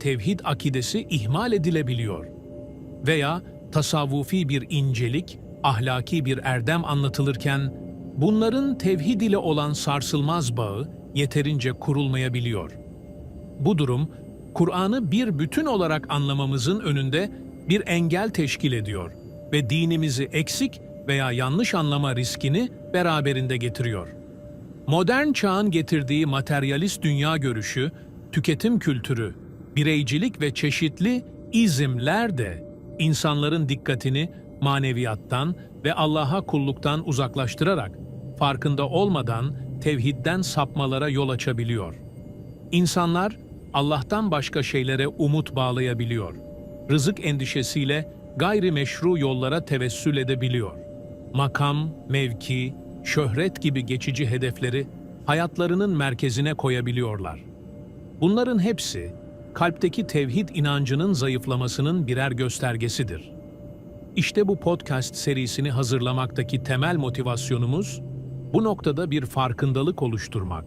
tevhid akidesi ihmal edilebiliyor. Veya tasavvufi bir incelik, ahlaki bir erdem anlatılırken bunların tevhid ile olan sarsılmaz bağı yeterince kurulmayabiliyor. Bu durum, Kur'an'ı bir bütün olarak anlamamızın önünde bir engel teşkil ediyor ve dinimizi eksik veya yanlış anlama riskini beraberinde getiriyor. Modern çağın getirdiği materyalist dünya görüşü, tüketim kültürü, bireycilik ve çeşitli izimler de insanların dikkatini maneviyattan ve Allah'a kulluktan uzaklaştırarak farkında olmadan tevhidden sapmalara yol açabiliyor. İnsanlar Allah'tan başka şeylere umut bağlayabiliyor. Rızık endişesiyle gayrimeşru yollara tevessül edebiliyor. Makam, mevki, şöhret gibi geçici hedefleri hayatlarının merkezine koyabiliyorlar. Bunların hepsi kalpteki tevhid inancının zayıflamasının birer göstergesidir. İşte bu podcast serisini hazırlamaktaki temel motivasyonumuz bu noktada bir farkındalık oluşturmak.